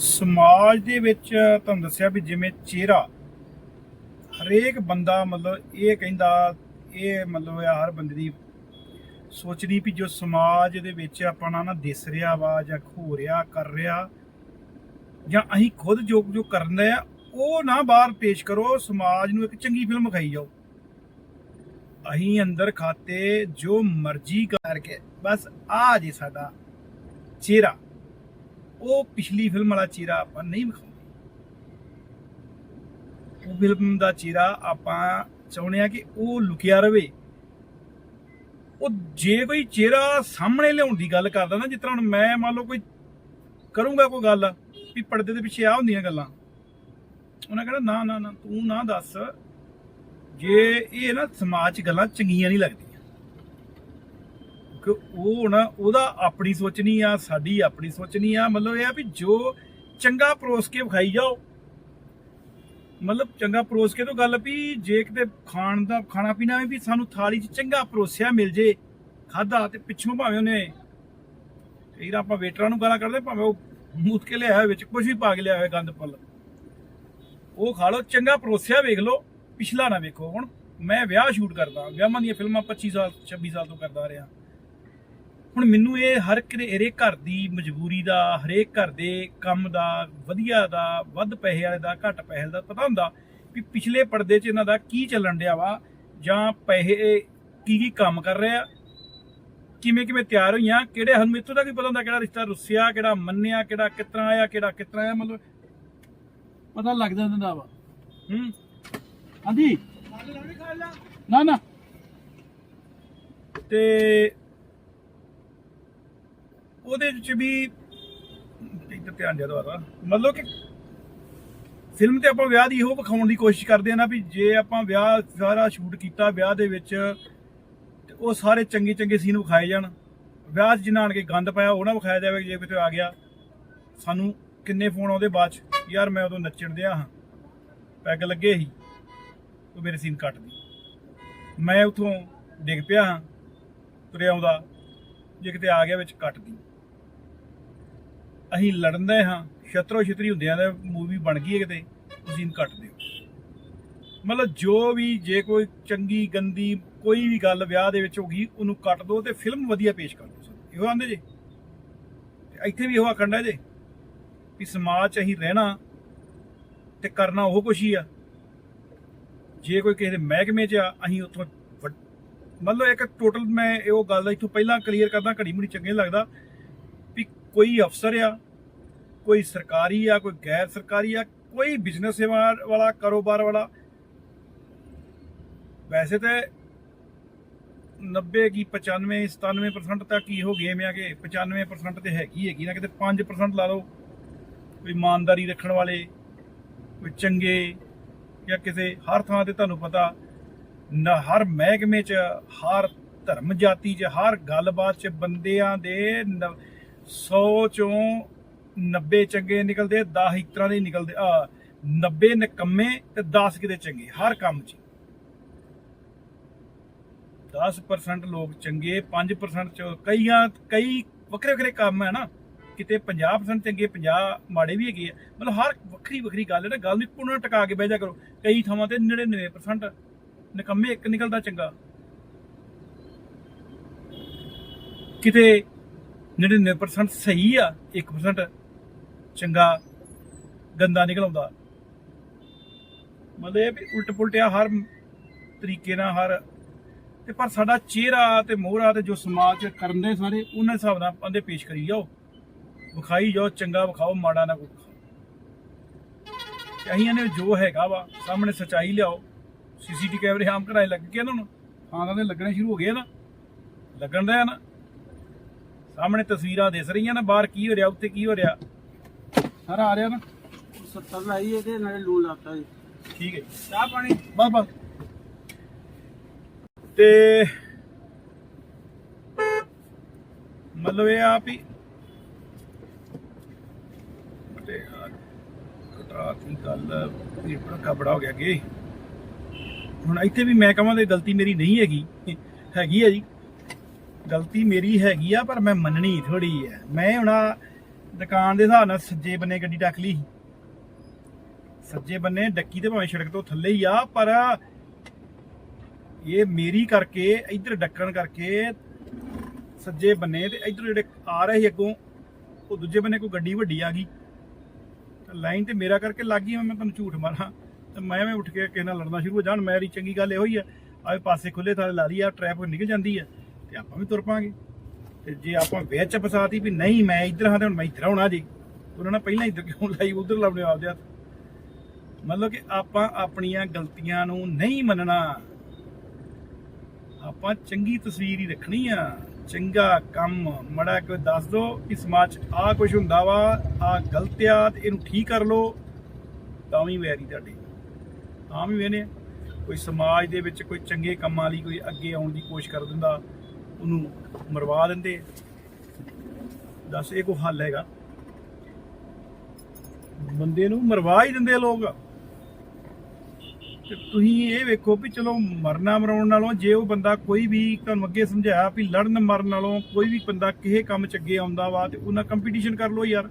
ਸਮਾਜ ਦੇ ਵਿੱਚ ਤੁਹਾਨੂੰ ਦੱਸਿਆ ਵੀ ਜਿਵੇਂ ਚਿਹਰਾ ਹਰੇਕ ਬੰਦਾ ਮਤਲਬ ਇਹ ਕਹਿੰਦਾ, ਇਹ ਮਤਲਬ ਆ ਹਰ ਬੰਦੇ ਦੀ ਸੋਚਣੀ ਵੀ ਜੋ ਸਮਾਜ ਦੇ ਵਿੱਚ ਆਪਣਾ ਨਾ ਦਿਸ ਰਿਹਾ ਵਾ ਜਾਂ ਖੋ ਰਿਹਾ, ਕਰ ਰਿਹਾ ਜਾਂ ਅਸੀਂ ਖੁਦ ਜੋ ਜੋ ਕਰਨਾ ਆ, ਉਹ ਨਾ ਬਾਹਰ ਪੇਸ਼ ਕਰੋ, ਸਮਾਜ ਨੂੰ ਇੱਕ ਚੰਗੀ ਫਿਲਮ ਵਿਖਾਈ ਜਾਓ। ਅਸੀਂ ਅੰਦਰ ਖਾਤੇ ਜੋ ਮਰਜ਼ੀ ਕਰਕੇ, ਬਸ ਆ ਜੇ ਸਾਡਾ ਚਿਹਰਾ। ਉਹ ਪਿਛਲੀ ਫਿਲਮ ਵਾਲਾ ਚਿਹਰਾ ਆਪਾਂ ਨਹੀਂ ਵਿਖਾਉਂਦੇ। ਉਹ ਫਿਲਮ ਦਾ ਚਿਹਰਾ ਆਪਾਂ ਚਾਹੁੰਦੇ ਆ ਕਿ ਉਹ ਲੁਕਿਆ ਰਵੇ। ਉਹ ਜੇ ਕੋਈ ਚਿਹਰਾ ਸਾਹਮਣੇ ਲਿਆਉਣ ਦੀ ਗੱਲ ਕਰਦਾ ਨਾ, ਜਿਸ ਤਰ੍ਹਾਂ ਹੁਣ ਮੈਂ ਮੰਨ ਲਓ ਕੋਈ ਕਰੂੰਗਾ ਕੋਈ ਗੱਲ, ਵੀ ਪਰਦੇ ਦੇ ਪਿੱਛੇ ਆ ਹੁੰਦੀਆਂ ਗੱਲਾਂ। ਉਹਨਾਂ ਕਹਿੰਦਾ ਨਾ ਨਾ ਨਾ, ਤੂੰ ਨਾ ਦੱਸ। ਜੇ ਇਹ ਨਾ ਸਮਾਜ 'ਚ ਗੱਲਾਂ ਚੰਗੀਆਂ ਨਹੀਂ ਲੱਗਦੀਆਂ ਕਿ ਉਹ ਨਾ ਉਹਦਾ ਆਪਣੀ ਸੋਚਣੀ ਆ, ਸਾਡੀ ਆਪਣੀ ਸੋਚਣੀ ਆ। ਮਤਲਬ ਇਹ ਆ ਵੀ ਜੋ ਚੰਗਾ ਪਰੋਸ ਕੇ ਵਿਖਾਈ ਜਾਓ। ਮਤਲਬ ਚੰਗਾ ਪਰੋਸ ਕੇ ਤੋਂ ਗੱਲ ਵੀ ਜੇ ਕਿਤੇ ਖਾਣ ਦਾ, ਖਾਣਾ ਪੀਣਾ ਵੀ ਸਾਨੂੰ ਥਾਲੀ 'ਚ ਚੰਗਾ ਪਰੋਸਿਆ ਮਿਲ ਜੇ ਖਾਦਾ ਤੇ ਪਿੱਛੋਂ ਭਾਵੇਂ ਉਹਨੇ ਕਈ ਆਪਾਂ ਵੇਟਰਾਂ ਨੂੰ ਗਾਲਾਂ ਕੱਢਦੇ, ਭਾਵੇਂ ਉਹ ਮੂਤ ਕੇ ਲਿਆ ਹੋਵੇ ਵਿੱਚ ਕੁਝ ਵੀ ਪਾ ਕੇ ਲਿਆ ਹੋਇਆ ਗੰਦ ਪੱਲ ਉਹ ਖਾ ਲਓ, ਚੰਗਾ ਪਰੋਸਿਆ ਵੇਖ ਲਓ, ਪਿਛਲਾ ਨਾ ਵੇਖੋ। ਹੁਣ ਮੈਂ ਵਿਆਹ ਸ਼ੂਟ ਕਰਦਾ, ਵਿਆਹਾਂ ਦੀਆਂ ਫਿਲਮਾਂ 25 ਸਾਲ 26 ਸਾਲ ਤੋਂ ਕਰਦਾ ਰਿਹਾ। ਹੁਣ ਮੈਨੂੰ ਇਹ ਹਰ ਹਰੇਕ ਘਰ ਦੀ ਮਜਬੂਰੀ ਦਾ ਹਰੇਕ ਘਰ ਦੇ ਕੰਮ ਦਾ ਵਧੀਆ ਦਾ ਵੱਧ ਪੈਸੇ ਵਾਲੇ ਦਾ ਘੱਟ ਪੈਸੇ ਦਾ ਪਤਾ ਹੁੰਦਾ ਵੀ ਪਿਛਲੇ ਪਰਦੇ 'ਚ ਇਹਨਾਂ ਦਾ ਕੀ ਚੱਲਣ ਡਿਆ ਵਾ ਜਾਂ ਪੈਸੇ ਕੀ ਕੀ ਕੰਮ ਕਰ ਰਿਹਾ ਕਿਵੇਂ ਕਿਵੇਂ ਤਿਆਰ ਹੋਈਆਂ ਕਿਹੜੇ ਹਨ ਮੈਨੂੰ ਤਾਂ ਕੀ ਪਤਾ ਹੁੰਦਾ ਕਿਹੜਾ ਰਿਸ਼ਤਾ ਰੁੱਸਿਆ ਕਿਹੜਾ ਮੰਨਿਆ ਕਿਹੜਾ ਕਿਤਨਾ ਆਇਆ ਕਿਹੜਾ ਕਿਤਨਾ ਆਇਆ ਮਤਲਬ ਪਤਾ ਲੱਗ ਜਾਂਦਾ ਵਾ। ਹੂੰ। ਹਾਂਜੀ। ਨਾ ਨਾ। ਤੇ ਉਹਦੇ ਵਿੱਚ ਵੀ ਇੱਕ ਧਿਆਨ ਦੇ ਦੁਆਰਾ ਮਤਲਬ ਕਿ ਫਿਲਮ ਤੇ ਆਪਾਂ ਵਿਆਹ ਦੀ ਇਹੋ ਵਿਖਾਉਣ ਦੀ ਕੋਸ਼ਿਸ਼ ਕਰਦੇ ਆ ਨਾ ਵੀ ਜੇ ਆਪਾਂ ਵਿਆਹ ਸਾਰਾ ਸ਼ੂਟ ਕੀਤਾ ਵਿਆਹ ਦੇ ਵਿੱਚ, ਤੇ ਉਹ ਸਾਰੇ ਚੰਗੇ ਚੰਗੇ ਸੀਨ ਵਿਖਾਏ ਜਾਣ। ਵਿਆਹ 'ਚ ਜਿਨ੍ਹਾਂ ਆਣ ਕੇ ਗੰਦ ਪਾਇਆ, ਉਹ ਨਾ ਵਿਖਾਇਆ ਜਾਵੇ ਜੇ ਕਿਤੇ ਆ ਗਿਆ, ਸਾਨੂੰ ਕਿੰਨੇ ਫੋਨ ਆਉਂਦੇ ਬਾਅਦ 'ਚ, ਯਾਰ ਮੈਂ ਉਦੋਂ ਨੱਚਣ ਦਿਆ ਹਾਂ। ਪੈਗ ਲੱਗੇ ਸੀ, ਉਹ ਮੇਰੇ ਸੀਨ ਕੱਟ ਦੀ ਮੈਂ ਉਥੋਂ ਡਿੱਗ ਪਿਆ ਹਾਂ, ਤੁਰਿਆ ਆਉਂਦਾ, ਜੇ ਕਿਤੇ ਆ ਗਿਆ ਵਿੱਚ ਕੱਟ ਦੀ ਅਸੀਂ ਲੜਨਦੇ ਹਾਂ ਸ਼ਤਰੋ ਛਤਰੀ ਹੁੰਦਿਆਂ ਦਾ ਮੂਵੀ ਬਣ ਗਈ ਹੈ ਕਿਤੇ ਉਹ ਸੀਨ ਕੱਟ ਦਿਓ। ਮਤਲਬ ਜੋ ਵੀ ਜੇ ਕੋਈ ਚੰਗੀ, ਗੰਦੀ ਕੋਈ ਵੀ ਗੱਲ ਵਿਆਹ ਦੇ ਵਿੱਚ ਹੋ ਗਈ, ਉਹਨੂੰ ਕੱਟ ਦੋ ਤੇ ਫਿਲਮ ਵਧੀਆ ਪੇਸ਼ ਕਰ ਦੋ ਇਹੋ ਆਂਦੇ ਜੇ। ਇੱਥੇ ਵੀ ਇਹੋ ਆਖਣ ਦਾ ਜੇ ਵੀ ਸਮਾਜ 'ਚ ਅਸੀਂ ਰਹਿਣਾ ਤੇ ਕਰਨਾ ਉਹ ਕੁਛ ਹੀ ਆ। ਜੇ ਕੋਈ ਕਿਸੇ ਦੇ ਮਹਿਕਮੇ 'ਚ ਆ, ਅਸੀਂ ਉੱਥੋਂ ਵੱਡ- ਮਤਲਬ ਇੱਕ ਟੋਟਲ ਮੈਂ ਇਹ ਗੱਲ ਇੱਥੋਂ ਪਹਿਲਾਂ ਕਲੀਅਰ ਕਰਦਾ, ਘੜੀ ਮੁੜੀ ਚੰਗੇ ਲੱਗਦਾ। ਕੋਈ ਅਫਸਰ ਆ, ਕੋਈ ਸਰਕਾਰੀ ਆ, ਕੋਈ ਗੈਰ ਸਰਕਾਰੀ ਆ, ਕੋਈ ਬਿਜ਼ਨਸ ਵਾਲਾ ਕਾਰੋਬਾਰ ਵਾਲਾ। ਵੈਸੇ ਤਾਂ 90 ਕੀ 95 97% ਤੱਕ ਹੀ ਹੋ ਗੇਮ ਆ ਕਿ 95% ਤੇ ਹੈਗੀ ਹੈਗੀ ਨਾ, ਕਿਤੇ 5% ਲਾ ਲਓ। ਕੋਈ ਇਮਾਨਦਾਰੀ ਰੱਖਣ ਵਾਲੇ, ਕੋਈ ਚੰਗੇ ਜਾਂ ਕਿਸੇ ਹਰ ਥਾਂ ਤੇ ਤੁਹਾਨੂੰ ਪਤਾ, ਨਾ ਹਰ ਮਹਿਕਮੇ 'ਚ, ਹਰ ਧਰਮ ਜਾਤੀ 'ਚ, ਹਰ ਗੱਲਬਾਤ 'ਚ ਬੰਦਿਆਂ ਦੇ 100 ਚੋਂ 90 ਚੰਗੇ ਨਿਕਲਦੇ 10 ਇੱਕ ਤਰ੍ਹਾਂ ਦੇ ਨਿਕਲਦੇ, ਆ 90 ਨਿਕੰਮੇ ਤੇ 10 ਕਿਤੇ ਚੰਗੇ, ਹਰ ਕੰਮ 'ਚ। 10% ਲੋਕ ਚੰਗੇ 5% ਚ ਕਈਆਂ, ਕਈ ਵੱਖਰੇ ਵੱਖਰੇ ਕੰਮ ਹੈ ਨਾ, ਕਿਤੇ 50% ਚੰਗੇ 50 ਮਾੜੇ ਵੀ ਹੈਗੇ ਆ। ਮਤਲਬ ਹਰ ਵੱਖਰੀ ਵੱਖਰੀ ਗੱਲ ਹੈ ਨਾ, ਗੱਲ ਨੂੰ ਇੱਕੋ ਟਿਕਾ ਕੇ ਬਹਿ ਜਾ ਕਰੋ। ਕਈ ਥਾਵਾਂ ਤੇ 99% ਨਿਕੰਮੇ ਇੱਕ ਨਿਕਲਦਾ ਚੰਗਾ। ਕਿਤੇ 99% ਸਹੀ ਆ 1% ਚੰਗਾ ਗੰਦਾ ਨਿਕਲ ਆਉਂਦਾ। ਮਤਲਬ ਇਹ ਵੀ ਉਲਟ ਪੁਲਟਿਆ ਹਰ ਤਰੀਕੇ ਨਾਲ ਹਰ, ਤੇ ਪਰ ਸਾਡਾ ਚਿਹਰਾ ਤੇ ਮੋਹਰਾ ਤੇ ਜੋ ਸਮਾਜ ਚ ਕਰਨ ਦੇ ਸਾਰੇ, ਉਹਨਾਂ ਹਿਸਾਬ ਨਾਲ ਆਂਦੇ ਪੇਸ਼ ਕਰੀ ਜਾਓ। ਵਿਖਾਈ ਜਾਓ, ਚੰਗਾ ਵਿਖਾਓ, ਮਾੜਾ ਨਾ ਕੋਈ ਵਿਖਾਓ ਅਸੀਂ ਨੇ ਜੋ ਹੈਗਾ ਵਾ, ਸਾਹਮਣੇ ਸਚਾਈ ਲਿਆਓ। ਸੀਸੀਟੀ ਕੈਮਰੇ ਆਮ ਕਰਾਏ ਲੱਗ ਗਏ ਨਾ। ਹੁਣ ਹਾਂ ਦੇ ਲੱਗਣੇ ਸ਼ੁਰੂ ਹੋ ਗਏ ਨਾ। ਲੱਗਣ ਦਾ ਨਾ। ਸਾਹਮਣੇ ਤਸਵੀਰਾਂ ਦਿਸ ਰਹੀਆਂ ਨਾ ਬਾਹਰ ਕੀ ਹੋ ਰਿਹਾ ਉੱਤੇ ਕੀ ਹੋ ਰਿਹਾ? ਸਾਰਾ ਆ ਰਿਹਾ ਨਾ? 70 ਲਾਈ ਇਹਦੇ ਨਾਲੇ ਲੂਣ ਲਾਤਾ ਜੀ ਠੀਕ ਹੈ। ਚਾਹ ਪਾਣੀ? ਬਸ ਬਸ। ਤੇ ਮਤਲਬ ਇਹ ਆ ਵੀ ਤੇ ਕਟਰਾ ਦੀ ਗੱਲ ਵੀ ਭੜਕਾ ਬੜਾ ਹੋ ਗਿਆ ਅੱਗੇ। ਹੁਣ ਇੱਥੇ ਵੀ ਮੈਂ ਕਹਾਂ ਤੇ ਗਲਤੀ ਮੇਰੀ ਨਹੀਂ ਹੈਗੀ ਹੈਗੀ ਹੈ ਜੀ। ਗਲਤੀ ਮੇਰੀ ਹੈਗੀ ਆ, ਪਰ ਮੈਂ ਮੰਨਣੀ ਥੋੜੀ ਹੈ ਮੈਂ ਹੁਣ ਦੁਕਾਨ ਦੇ ਹਿਸਾਬ ਨਾਲ ਸੱਜੇ ਬੰਨੇ ਗੱਡੀ ਟੱਕ ਲਈ ਸੱਜੇ ਬੰਨੇ ਡੱਕੀ ਤੇ ਭਾਵੇਂ ਸੜਕ ਤੋਂ ਥੱਲੇ ਹੀ ਆ, ਪਰ ਇਹ ਮੇਰੀ ਕਰਕੇ, ਇੱਧਰ ਡੱਕਣ ਕਰਕੇ ਸੱਜੇ ਬੰਨੇ ਤੇ ਇੱਧਰ ਜਿਹੜੇ ਆ ਰਹੇ ਸੀ ਅੱਗੋਂ, ਉਹ ਦੂਜੇ ਬੰਨੇ ਕੋਈ ਗੱਡੀ ਵੱਡੀ ਆ ਗਈ। ਲਾਈਨ ਤੇ ਮੇਰਾ ਕਰਕੇ ਲੱਗ ਗਈ, ਮੈਂ ਤੁਹਾਨੂੰ ਝੂਠ ਮਾਰਾਂ। ਤੇ ਮੈਂ ਐਵੇਂ ਉੱਠ ਕੇ ਕਿਸੇ ਨਾਲ ਲੜਨਾ ਸ਼ੁਰੂ ਹੋ ਜਾਣ ਮੇਰੀ ਚੰਗੀ ਗੱਲ ਇਹੋ ਹੀ ਆ ਆਵੇ ਪਾਸੇ ਖੁੱਲੇ ਥਾਲੇ ਲਾ ਲਈ ਆ, ਟ੍ਰੈਫਿਕ ਨਿਕਲ ਜਾਂਦੀ ਆ। ਤੇ ਆਪਾਂ ਵੀ ਤੁਰ ਪਾਂਗੇ। ਤੇ ਜੇ ਆਪਾਂ ਵਿੱਚ ਫਸਾਤੀ ਵੀ ਨਹੀਂ, ਮੈਂ ਇੱਧਰ ਹਾਂ ਤੇ ਹੁਣ ਮੈਂ ਇੱਧਰ ਆਉਣਾ ਜੀ। ਉਹਨਾਂ ਨੇ ਪਹਿਲਾਂ ਇੱਧਰ ਕਿਉਂ ਲਾਈ, ਉਧਰ ਲਾਉਣੇ ਆਪਦੇ ਹੱਥ। ਮਤਲਬ ਕਿ ਆਪਾਂ ਆਪਣੀਆਂ ਗਲਤੀਆਂ ਨੂੰ ਨਹੀਂ ਮੰਨਣਾ। ਆਪਾਂ ਚੰਗੀ ਤਸਵੀਰ ਹੀ ਰੱਖਣੀ ਆ। ਚੰਗਾ ਕੰਮ, ਮੜਾ ਕੋਈ ਦੱਸ ਦੋ ਕਿ ਸਮਾਜ 'ਚ ਆਹ ਕੁਝ ਹੁੰਦਾ ਵਾ, ਆ ਗਲਤ ਆ ਤੇ ਇਹਨੂੰ ਠੀਕ ਕਰ ਲੋ ਤਾਂ ਵੀ ਵੈਰੀ ਤੁਹਾਡੀ। ਤਾਂ ਵੀ ਵੇਨੇ ਕੋਈ ਸਮਾਜ ਦੇ ਵਿੱਚ ਕੋਈ ਚੰਗੇ ਕੰਮਾਂ ਲਈ ਕੋਈ ਅੱਗੇ ਆਉਣ ਦੀ ਕੋਸ਼ਿਸ਼ ਕਰ ਦਿੰਦਾ। ਉਹਨੂੰ ਮਰਵਾ ਦਿੰਦੇ ਦੱਸ ਇਹ ਕੋ ਹੱਲ ਹੈਗਾ? ਬੰਦੇ ਨੂੰ ਮਰਵਾ ਹੀ ਦਿੰਦੇ ਲੋਕ। ਤੇ ਤੁਸੀਂ ਇਹ ਵੇਖੋ ਵੀ ਚਲੋ ਮਰਨਾ ਮਰਾਉਣ ਨਾਲੋਂ ਜੇ ਉਹ ਬੰਦਾ ਕੋਈ ਵੀ ਤੁਹਾਨੂੰ ਅੱਗੇ ਸਮਝਾਇਆ ਵੀ ਲੜਨ ਮਰਨ ਨਾਲੋਂ ਕੋਈ ਵੀ ਬੰਦਾ ਕਿਸੇ ਕੰਮ ਚ ਅੱਗੇ ਆਉਂਦਾ ਵਾ ਤੇ ਉਹਨਾਂ ਕੰਪੀਟੀਸ਼ਨ ਕਰ ਲਓ ਯਾਰ।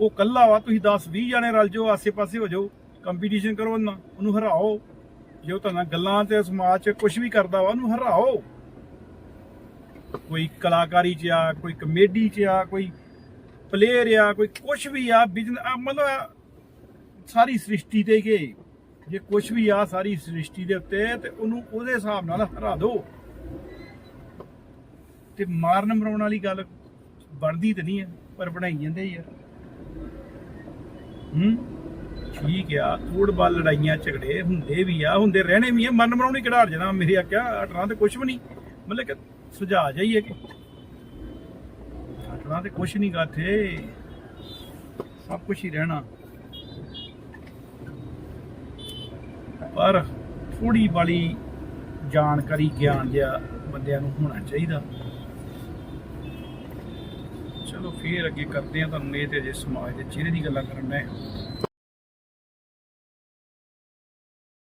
ਉਹ ਕੱਲਾ ਵਾ, ਤੁਸੀਂ 10 20 ਜਾਣੇ ਰਲ ਜਾਓ, ਆਸੇ-ਪਾਸੇ ਹੋ ਜਾਓ। ਕੰਪੀਟੀਸ਼ਨ ਕਰੋ ਉਹਨਾਂ, ਉਹਨੂੰ ਹਰਾਓ। ਜੇ ਉਹ ਤੁਹਾਨੂੰ ਗੱਲਾਂ ਤੇ ਸਮਾਜ 'ਚ ਕੁਝ ਵੀ ਕਰਦਾ ਵਾ, ਉਹਨੂੰ ਹਰਾਓ। ਕੋਈ ਕਲਾਕਾਰੀ 'ਚ ਆ, ਕੋਈ ਕਮੇਡੀ 'ਚ ਆ, ਕੋਈ ਪਲੇਅਰ ਆ, ਕੋਈ ਕੁਝ ਵੀ ਆ ਬਿਜ਼ਨਸ ਮਤਲਬ ਸਾਰੀ ਸ੍ਰਿਸ਼ਟੀ ਤੇ ਕਿ ਜੇ ਕੁਝ ਵੀ ਆ ਸਾਰੀ ਸ੍ਰਿਸ਼ਟੀ ਦੇ ਉੱਤੇ, ਤੇ ਉਹਨੂੰ ਉਹਦੇ ਹਿਸਾਬ ਨਾਲ ਹਰਾ ਦਿਓ ਤੇ ਮਾਰਨ ਮਰਾਉਣ ਵਾਲੀ ਗੱਲ ਬਣਦੀ ਤੇ ਨਹੀਂ ਹੈ, ਪਰ ਬਣਾਈ ਜਾਂਦੇ ਯਾਰ ਹੂੰ? ਠੀਕ ਆ ਫੁੱਟਬਾਲ ਲੜਾਈਆਂ ਝਗੜੇ ਹੁੰਦੇ ਵੀ ਆ, ਹੁੰਦੇ ਰਹਿਣੇ ਵੀ ਆ, ਮਰਨ ਮਰਾਉਣੀ ਕਿਹੜਾ ਜਣਾ, ਮੇਰੇ ਆਖਿਆ ਅਟਣਾ ਤੇ ਕੁਝ ਵੀ ਨਹੀਂ। ਮਤਲਬ ਕਿ ਸੁਝਾ ਜਾਈਏ ਕਿ? ਅਟਣਾ ਤੇ ਕੁਝ ਨਹੀਂ ਗਾਥੇ ਸਭ ਕੁਝ ਹੀ ਰਹਿਣਾ। ਪਰ ਥੋੜੀ ਵਾਲੀ ਜਾਣਕਾਰੀ, ਗਿਆਨ ਜਿਹਾ ਬੰਦਿਆਂ ਨੂੰ ਹੋਣਾ ਚਾਹੀਦਾ। ਚਲੋ ਫੇਰ ਅੱਗੇ ਕਰਦੇ ਆ ਤੁਹਾਨੂੰ ਇਹ ਤੇ ਜੇ ਸਮਾਜ ਦੇ ਚਿਹਰੇ ਦੀ ਗੱਲਾਂ ਕਰਨ ਮੈਂ।